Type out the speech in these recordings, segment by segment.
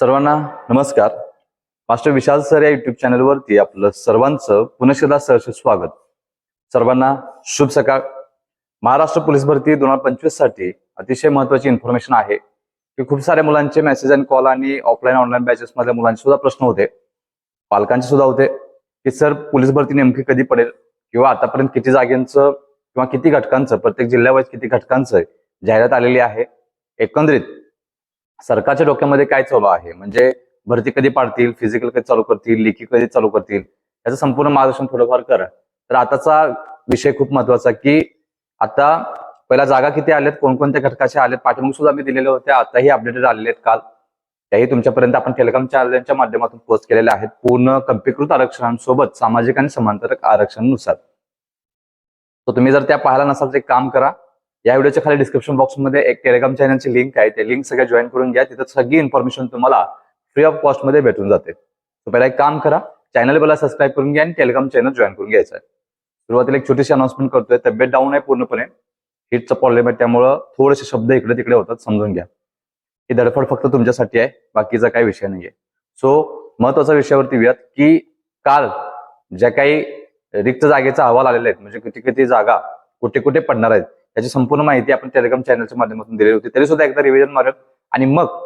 सर्वांना नमस्कार. Master Vishal sir या युट्यूब चॅनलवरती आपलं सर्वांचं पुनश्चदा सहर्ष स्वागत. सर्वांना शुभ सकाळ. महाराष्ट्र पोलीस भरती दोन हजार पंचवीससाठी अतिशय महत्वाची इन्फॉर्मेशन आहे की खूप साऱ्या मुलांचे मेसेज आणि कॉल आणि ऑफलाईन ऑनलाईन बॅचेस मधल्या मुलांचे सुद्धा प्रश्न होते. पालकांचे सुद्धा होते की सर पोलीस भरती नेमकी कधी पडेल? किंवा आतापर्यंत किती जागेंचं किंवा किती घटकांचं प्रत्येक जिल्ह्यावाईज किती घटकांचं जाहिरात आलेली आहे? एकंदरीत सरकारच्या डोक्यामध्ये काय चालू आहे? म्हणजे भरती कधी पाडतील? फिजिकल कधी चालू करतील? लेखी कधी चालू करतील? याचं संपूर्ण मार्गदर्शन थोडंफार करा. तर आताचा विषय खूप महत्त्वाचा की आता पहिला जागा किती आल्यात? कोणकोणत्या घटकाच्या आल्यात? पाठिंबा सुद्धा मी दिलेल्या होत्या. आताही अपडेटेड आलेले आहेत काल. त्याही तुमच्यापर्यंत आपण टेलिकॉम चॅनलच्या माध्यमातून पोस्ट केलेल्या आहेत. पूर्ण कम्प्युटृत आरक्षणांसोबत सामाजिक आणि समांतरक आरक्षणानुसार. तर तुम्ही जर त्या पाहायला नसाल तर एक काम करा. या व्हिडिओच्या खाली डिस्क्रिप्शन बॉक्समध्ये एक टेलिग्राम चॅनलची लिंक आहे. ते लिंक सगळ्या जॉईन करून घ्या. तिथं सगळी इन्फॉर्मेशन तुम्हाला फ्री ऑफ कॉस्टमध्ये भेटून जाते. तर पहिला एक काम करा. चॅनल मला सबस्क्राईब करून घ्या आणि टेलिग्राम चॅनल जॉईन करून घ्यायचं आहे. सुरुवातीला एक छोटीशी अनाउन्समेंट करतोय. तब्येत डाऊन आहे पूर्णपणे. हिटचा प्रॉब्लेम आहे. त्यामुळं थोडेसे शब्द इकडे तिकडे होतात. समजून घ्या. ही धडपड फक्त तुमच्यासाठी आहे. बाकीचा काही विषय नाहीये. सो महत्त्वाचा विषयावरती येऊयात की काल ज्या काही रिक्त जागेचा अहवाल आलेले आहेत म्हणजे किती किती जागा कुठे कुठे पडणार आहेत याची संपूर्ण माहिती आपण टेलिग्राम चॅनलच्या माध्यमातून दिलेली होती. तरी सुद्धा एकदा रिव्हिजन मारेल आणि मग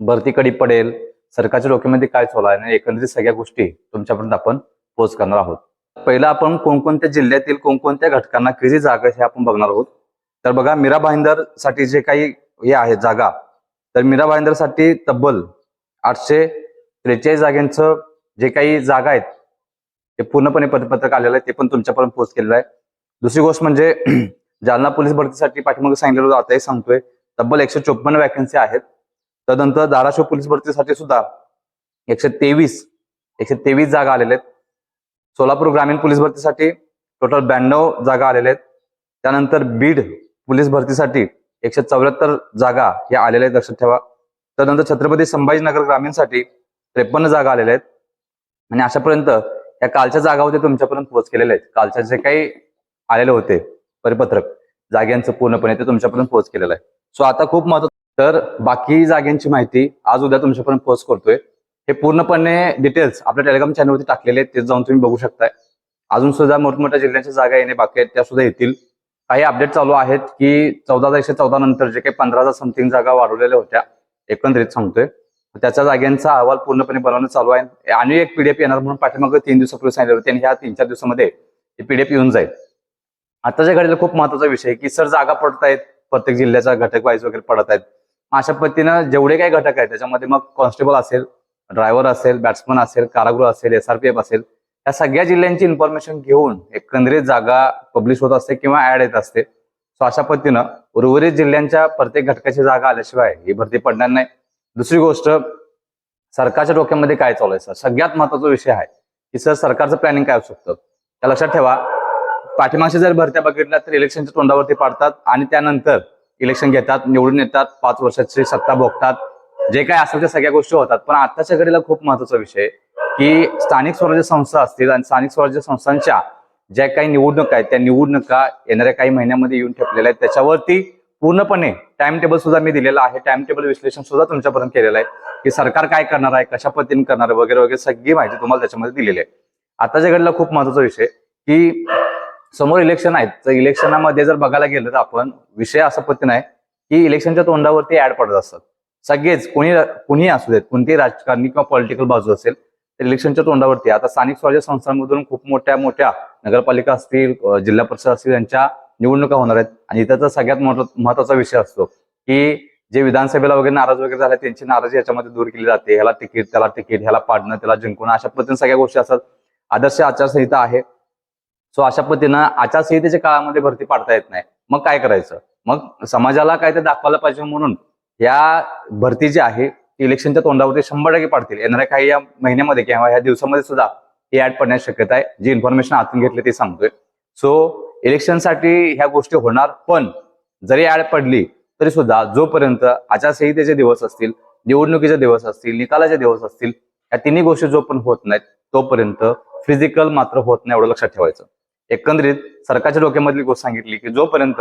भरती कडी पडेल? सरकारच्या डोक्यामध्ये काय चालू आहे? आणि एकंदरीत सगळ्या गोष्टी तुमच्यापर्यंत आपण पोच करणार आहोत. पहिला आपण कोणकोणत्या जिल्ह्यातील कोणकोणत्या घटकांना किती जागा हे आपण बघणार आहोत. तर बघा मीरा भाईंदरसाठी जे काही हे आहे जागा तर मीरा भाईंदरसाठी तब्बल आठशे त्रेचाळीस जागांचं जे काही जागा आहेत ते पूर्णपणे पदपत्रक आलेलं आहे ते पण तुमच्यापर्यंत पोच केलेलं आहे. दुसरी गोष्ट म्हणजे जालना पोलीस भरतीसाठी पाठीमागे सांगितलेलं होतं आताही सांगतोय. तब्बल एकशे चोपन्न वॅकन्सी आहेत. तदनंतर धाराशिव पोलीस भरतीसाठी सुद्धा एकशे तेवीस एकशे तेवीस जागा आलेल्या आहेत. सोलापूर ग्रामीण पोलीस भरतीसाठी टोटल ब्याण्णव जागा आलेल्या आहेत. त्यानंतर बीड पोलीस भरतीसाठी एकशे चौऱ्याहत्तर जागा या आलेल्या आहेत लक्षात ठेवा. त्यानंतर छत्रपती संभाजीनगर ग्रामीणसाठी त्रेपन्न जागा आलेल्या आहेत. आणि अशापर्यंत या कालच्या जागा तुमच्यापर्यंत पोहोच केलेल्या आहेत. कालच्या जे काही आलेले होते परिपत्रक. जाग्यांचं पूर्णपणे ते तुमच्यापर्यंत पोहोच केलेलं आहे. सो आता खूप महत्त्व तर बाकी जाग्यांची माहिती आज उद्या तुमच्यापर्यंत पोहोच करतोय. हे पूर्णपणे डिटेल्स आपल्या टेलिग्राम चॅनलवरती टाकलेले आहेत. ते जाऊन तुम्ही बघू शकताय. अजून सुद्धा मोठमोठ्या जिल्ह्यांच्या जागा येणे बाकी आहेत. त्या सुद्धा येतील. काही अपडेट चालू आहेत की चौदा एकशे चौदा नंतर जे काही पंधरा हजार समथिंग जागा वाढवलेल्या होत्या एकंदरीत सांगतोय. त्याच्या जाग्यांचा अहवाल पूर्णपणे बनवणं चालू आहे. आणि एक पीडीएफ येणार म्हणून पाठीमागे तीन दिवसापूर्वी सांगितलं होते. आणि ह्या तीन चार दिवसामध्ये पीडीएफ येऊन जाईल. आताच्या घडीला खूप महत्त्वाचा विषय की सर जागा पडत आहेत प्रत्येक जिल्ह्याचा घटक वाईज वगैरे पडत आहेत. अशा पद्धतीनं जेवढे काही घटक आहेत त्याच्यामध्ये मग कॉन्स्टेबल असेल ड्रायव्हर असेल बॅट्समन असेल कारागृह असेल एसआरपीएफ असेल या सगळ्या जिल्ह्यांची इन्फॉर्मेशन घेऊन एकंदरीत जागा पब्लिश होत असते किंवा ऍड येत असते. सो अशा पद्धतीनं उर्वरित जिल्ह्यांच्या प्रत्येक घटकाची जागा आल्याशिवाय ही भरती पडणार नाही. दुसरी गोष्ट सरकारच्या डोक्यामध्ये काय चालू आहे? सर सगळ्यात महत्त्वाचा विषय आहे की सर सरकारचं प्लॅनिंग काय असू शकतं? त्या लक्षात ठेवा पाठीमागच्या जर भरत्या बघितल्या तर इलेक्शनच्या तोंडावरती पाडतात आणि त्यानंतर इलेक्शन घेतात निवडून येतात पाच वर्षाची सत्ता भोगतात. जे काय असेल त्या सगळ्या गोष्टी होतात. पण आताच्या घडीला खूप महत्त्वाचा विषय की स्थानिक स्वराज्य संस्था असतील आणि स्थानिक स्वराज्य संस्थांच्या ज्या काही निवडणुका आहेत त्या निवडणुका येणाऱ्या काही महिन्यामध्ये येऊन ठेपलेल्या आहेत. त्याच्यावरती पूर्णपणे टाइम टेबल सुद्धा मी दिलेला आहे. टाइम टेबल विश्लेषण सुद्धा तुमच्यापर्यंत केलेलं आहे की सरकार काय करणार आहे कशा पद्धतीने करणार आहे वगैरे वगैरे सगळी माहिती तुम्हाला त्याच्यामध्ये दिलेली आहे. आताच्या घडीला खूप महत्त्वाचा विषय की समोर इलेक्शन आहेत. तर इलेक्शनामध्ये जर बघायला गेलं तर आपण विषय असा पद्धतीने आहे की इलेक्शनच्या तोंडावरती ऍड पडत असतात. सगळेच कोणी कोणीही असू देत कोणतीही राजकारणी किंवा पॉलिटिकल बाजू असेल तर इलेक्शनच्या तोंडावरती आता स्थानिक स्वराज्य संस्थांमधून खूप मोठ्या मोठ्या नगरपालिका असतील जिल्हा परिषद असतील यांच्या निवडणुका होणार आहेत. आणि इथं सगळ्यात महत्त्वाचा विषय असतो की जे विधानसभेला वगैरे नाराज वगैरे झाले त्यांची नाराजी याच्यामध्ये दूर केली जाते. ह्याला तिकीट त्याला तिकीट ह्याला पाडणं त्याला जिंकणं अशा पद्धतीने सगळ्या गोष्टी असतात. आदर्श आचारसंहिता आहे. सो अशा पद्धतीनं आचारसंहितेच्या काळामध्ये भरती पाडता येत नाही. मग काय करायचं? मग समाजाला काय ते दाखवायला पाहिजे म्हणून या भरती जी आहे ती इलेक्शनच्या तोंडावरती शंभर टक्के पाडतील. येणाऱ्या काही या महिन्यामध्ये किंवा ह्या दिवसामध्ये सुद्धा ही ऍड पडण्याची शक्यता आहे. जी इन्फॉर्मेशन आतून घेतली ते सांगतोय. सो इलेक्शनसाठी ह्या गोष्टी होणार पण जरी ऍड पडली तरी सुद्धा जोपर्यंत आचारसंहितेचे दिवस असतील निवडणुकीचे दिवस असतील निकालाचे दिवस असतील या तिन्ही गोष्टी जो पण होत नाहीत तोपर्यंत फिजिकल मात्र होत नाही एवढं लक्षात ठेवायचं. एकंदरीत सरकारच्या डोक्यामधली गोष्ट सांगितली की जोपर्यंत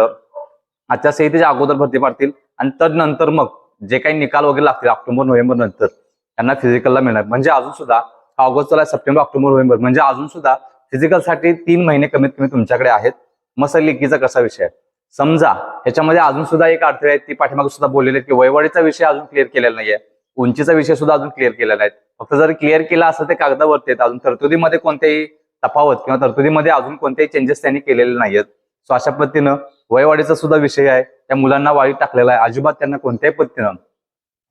आचारसंहितेच्या अगोदर भरती पाडतील आणि तदनंतर मग जे काही निकाल वगैरे लागतील ऑक्टोबर नोव्हेंबर नंतर त्यांना फिजिकलला मिळणार. म्हणजे अजून सुद्धा ऑगस्टला ऑगस्ट चालू आहे, सप्टेंबर ऑक्टोबर नोव्हेंबर म्हणजे अजून सुद्धा फिजिकलसाठी तीन महिने कमीत कमी तुमच्याकडे आहेत. मग सर कसा विषय आहे? समजा ह्याच्यामध्ये अजून सुद्धा एक अडथळे आहेत ती पाठीमागे सुद्धा बोललेले आहेत की वयवाडीचा विषय अजून क्लिअर केलेला नाहीये. उंचीचा विषय सुद्धा अजून क्लिअर केलेला नाही फक्त जर क्लिअर केला असं ते कागदावरती आहेत. अजून तरतुदीमध्ये कोणत्याही तफावत किंवा तरतुदीमध्ये अजून कोणतेही चेंजेस त्यांनी केलेले नाहीयेत. सो अशा पद्धतीनं वयवाढीचा सुद्धा विषय आहे. त्या मुलांना वाळीत टाकलेला आहे. अजिबात त्यांना कोणत्याही पद्धतीनं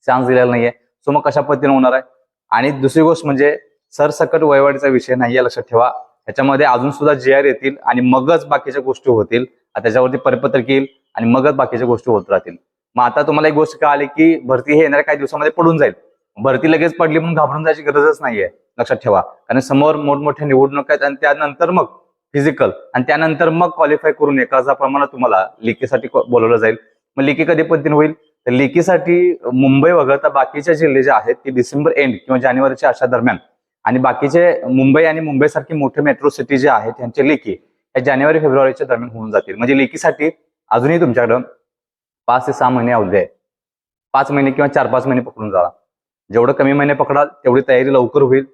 चान्स दिलेला नाहीये. सो मग कशा पद्धतीने होणार आहे? आणि दुसरी गोष्ट म्हणजे सरसकट वयवाढीचा विषय नाहीये लक्षात ठेवा. त्याच्यामध्ये अजून सुद्धा जे आर येतील आणि मगच बाकीच्या गोष्टी होतील. त्याच्यावरती परिपत्रक येईल आणि मगच बाकीच्या गोष्टी होत राहतील. मग आता तुम्हाला एक गोष्ट कळाली की भरती हे येणाऱ्या काही दिवसामध्ये पडून जाईल. भरती लगेच पडली म्हणून घाबरून जायची गरजच नाहीये. लक्षात ठेवा. कारण समोर मोठमोठ्या निवडणूक आहेत आणि त्यानंतर मग फिजिकल आणि त्यानंतर मग क्वालिफाय करून एका प्रमाणात तुम्हाला लेकीसाठी बोलवलं जाईल. मग लेखी कधी पद्धतीने होईल? तर लेकीसाठी मुंबई वगळता बाकीच्या जिल्हे जे आहेत ते डिसेंबर एंड किंवा जानेवारीच्या अशा दरम्यान. आणि बाकीचे मुंबई आणि मुंबईसारखे मोठे मेट्रो सिटी जे आहेत त्यांचे लेखी हे जानेवारी फेब्रुवारीच्या दरम्यान होऊन जातील. म्हणजे लेकीसाठी अजूनही तुमच्याकडं पाच ते सहा महिने अवधी आहे पाच महिने किंवा चार पाच महिने पकडून जावा. जेवढं कमी महिने पकडाल तेवढी तयारी लवकर होईल.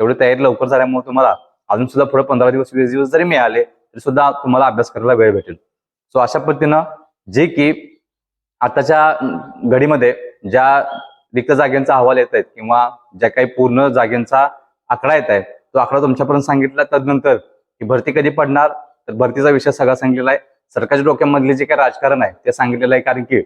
एवढी तयारी लवकर झाल्यामुळे तुम्हाला अजून सुद्धा पुढे पंधरा दिवस वीस दिवस जरी मिळाले तरी सुद्धा तुम्हाला अभ्यास करायला वेळ भेटेल. सो अशा पद्धतीनं जे की आताच्या घडीमध्ये ज्या रिक्त जागेंचा अहवाल येत आहेत किंवा ज्या काही पूर्ण जागेंचा आकडा येत आहे तो आकडा तुमच्यापर्यंत सांगितला तदनंतर की भरती कधी पडणार? तर भरतीचा विषय सगळा सांगितलेला आहे. सरकारच्या डोक्यामधले जे काही राजकारण आहे ते सांगितलेलं आहे. कारण की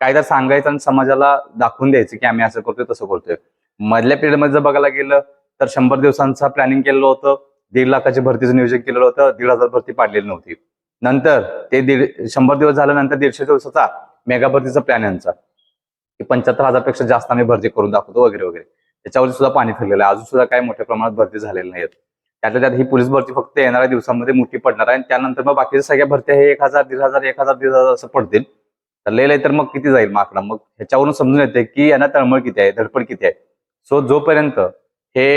काय तर सांगायचं आणि समाजाला दाखवून द्यायचं की आम्ही असं करतोय तसं करतोय. मधल्या पिरियडमध्ये जर बघायला गेलं तर शंभर दिवसांचा प्लॅनिंग केलेलं होतं. दीड लाखाच्या भरतीचं नियोजन केलेलं होतं. दीड हजार भरती पाडलेली नव्हती. नंतर ते दीड शंभर दिवस झाल्यानंतर दीडशे दिवसाचा मेगा भरतीचा प्लॅन यांचा की पंच्याहत्तर हजारपेक्षा जास्त आम्ही भरती करून दाखवतो वगैरे वगैरे. त्याच्यावर सुद्धा पाणी फिरलेलं आहे. अजून सुद्धा काही मोठ्या प्रमाणात भरती झालेली नाहीत त्यातल्या त्यात ही पोलीस भरती फक्त येणाऱ्या दिवसांमध्ये मोठी पडणार आहे. आणि त्यानंतर मग बाकीच्या सगळ्या भरत्या हे एक हजार दीड हजार एक हजार दीड हजार असं पडतील. तर लय लय तर मग किती जाईल माकडा? मग ह्याच्यावरून समजून येते की यांना तळमळ किती आहे धडपड किती आहे. सो जोपर्यंत हे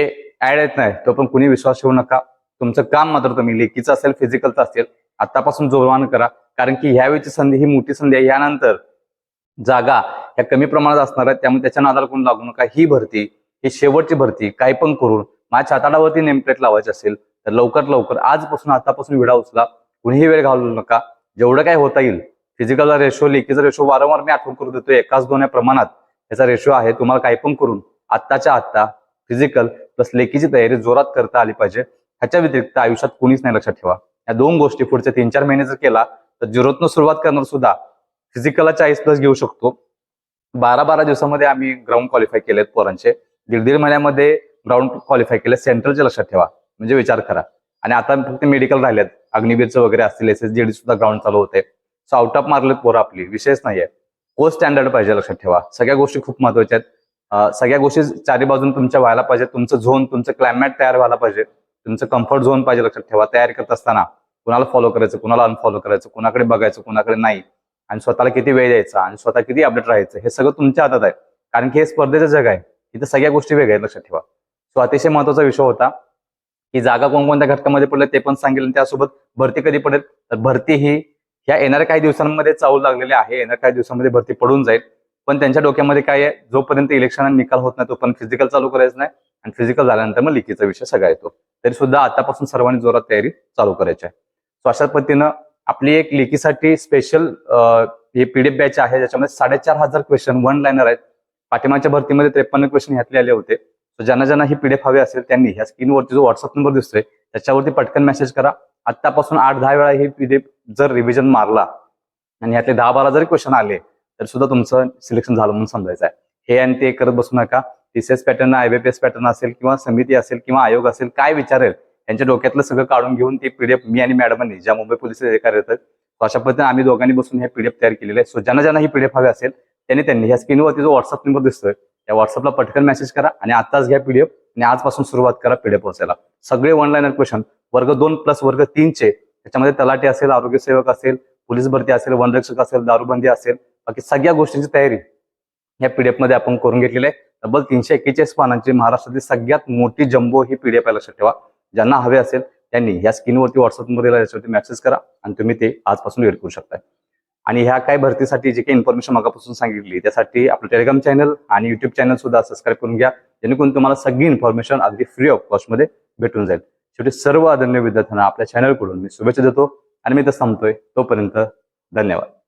ऍड येत नाही. तो पण कुणी विश्वास ठेवू नका. तुमचं काम मात्र तुम्ही लेखीचं असेल फिजिकलचं असेल आतापासून जोरवान करा. कारण की ह्यावेळीची संधी ही मोठी संधी आहे. यानंतर जागा ह्या कमी प्रमाणात असणार आहेत. त्यामुळे त्याच्या नादाला कोण लागू नका. ही भरती ही शेवटची भरती काही पण करून माझ्या छाताडावरती नेमप्लेट लावायची असेल तर लवकर लवकर आजपासून आतापासून विडा उचला. कुणीही वेळ घालवू नका. जेवढं काय होता येईल फिजिकलचा रेशो लेखीचा रेशो वारंवार मी आठवण करू देतो एकाच दोन या प्रमाणात याचा रेशो आहे. तुम्हाला काही पण करून आत्ताच्या आत्ता फिजिकल प्लस लेखीची तयारी जोरात करता आली पाहिजे. ह्याच्या व्यतिरिक्त आयुष्यात कोणीच नाही लक्षात ठेवा. या दोन गोष्टी पुढचे तीन चार महिने जर केला तर झिरोतनं सुरुवात करणार सुद्धा फिजिकलला चाळीस प्लस घेऊ शकतो. बारा बारा दिवसामध्ये आम्ही ग्राउंड क्वालिफाय केलेत पोरांचे. दीड दीड महिन्यामध्ये ग्राउंड क्वालिफाय केले. सेंट्रलचे लक्षात ठेवा. म्हणजे विचार करा. आणि आता फक्त मेडिकल राहिलेत. अग्निवीरचं वगैरे असतील एस एस डी सुद्धा ग्राउंड चालू होते. सो आउट ऑफ मारलेत पोरं आपली. विषयच नाहीये. कोच स्टँडर्ड पाहिजे लक्षात ठेवा. सगळ्या गोष्टी खूप महत्त्वाच्या आहेत. सगळ्या गोष्टी चारी बाजून तुमच्या व्हायला पाहिजे तुमचं झोन तुमचं क्लायमॅट तयार व्हायला पाहिजे. तुमचं कम्फर्ट झोन पाहिजे लक्षात ठेवा. तयारी करत असताना कुणाला फॉलो करायचं कुणाला अनफॉलो करायचं कुणाकडे बघायचं कुणाकडे नाही. आणि स्वतःला किती वेळ द्यायचा आणि स्वतः किती अपडेट राहायचं हे सगळं तुमच्या हातात आहे. कारण की हे स्पर्धेचं जग आहे. इथं सगळ्या गोष्टी वेगळ्या आहेत लक्षात ठेवा. सो अतिशय महत्त्वाचा विषय होता की जागा कोणकोणत्या घटकामध्ये पडले ते पण सांगेल. त्यासोबत भरती कधी पडेल? तर भरती ही ह्या येणाऱ्या काही दिवसांमध्ये चावू लागलेली आहे. येणाऱ्या काही दिवसांमध्ये भरती पडून जाईल. पण त्यांच्या डोक्यामध्ये काय आहे? जोपर्यंत इलेक्शन निकाल होत नाही तोपर्यंत फिजिकल चालू करायचं नाही. आणि फिजिकल झाल्यानंतर मग लिखीचा विषय सगळा येतो. तरी सुद्धा आतापासून सर्वांनी जोरात तयारी चालू करायची आहे. सो अशा पद्धतीनं आपली एक लेखीसाठी स्पेशल हे पीडीएफ बॅच आहे ज्याच्यामध्ये साडेचार हजार क्वेश्चन वन लाईनर आहेत. पाठिंबाच्या भरतीमध्ये त्रेपन्न क्वेश्चन ह्यातले आले होते. ज्यांना ज्यांना ही पीडीएफ हवी असेल त्यांनी ह्या स्क्रीनवरती जो व्हॉट्सअप नंबर दिसतोय त्याच्यावरती पटकन मेसेज करा. आतापासून आठ दहा वेळा ही पीडीएफ जर रिव्हिजन मारला आणि यातले दहा बारा जरी क्वेश्चन आले तर सुद्धा तुमचं सिलेक्शन झालं म्हणून समजायचं आहे. हे आणि ते करत बसू नका. टीसीएस पॅटर्न आयबीपीएस पॅटर्न असेल किंवा समिती असेल किंवा आयोग असेल काय विचारेल त्यांच्या डोक्यातलं सगळं काढून घेऊन ती पीडीएफ मी आणि मॅडमांनी ज्या मुंबई पोलीस अधिकारी अशा पद्धतीने आम्ही दोघांनी बसून हे पीडीएफ तयार केलेले आहे. सो ज्यांना ज्यांना ही पीडीएफ हवी असेल त्यांनी त्यांनी. ह्या स्क्रीनवरती जो व्हॉट्सअप नंबर दिसतोय त्या व्हॉट्सअपला पटकन मेसेज करा आणि आताच घ्या पीडीएफ आणि आजपासून सुरुवात करा पीडीएफ पोहोचायला. सगळे वन क्वेश्चन वर्ग दोन प्लस वर्ग तीनचे त्याच्यामध्ये तलाठी असेल आरोग्य सेवक असेल पोलीस भरती असेल वनरक्षक असेल दारूबंदी असेल बाकी सगळ्या गोष्टींची तयारी या पीडीएफमध्ये आपण करून घेतलेली आहे. तब्बल तीनशे एक्केचाळीस पानांची महाराष्ट्रातील सगळ्यात मोठी जम्बो ही पीडीएफ आहे लक्षात ठेवा. ज्यांना हवे असेल त्यांनी या स्क्रीनवरती व्हॉट्सअपमध्ये याच्यावरती मेसेज करा आणि तुम्ही ते आजपासून रीड करू शकता आणि ह्या काय भरतीसाठी जे काही इन्फॉर्मेशन मागापासून सांगितली त्यासाठी आपलं टेलिग्राम चॅनल आणि युट्यूब चॅनल सुद्धा सबस्क्राईब करून घ्या. जेणेकरून तुम्हाला सगळी इन्फॉर्मेशन अगदी फ्री ऑफ कॉस्टमध्ये भेटून जाईल. शेवटी सर्व आदरणीय विद्यार्थ्यांना आपल्या चॅनलकडून मी शुभेच्छा देतो. आणि मी तर संपतोय. तोपर्यंत धन्यवाद.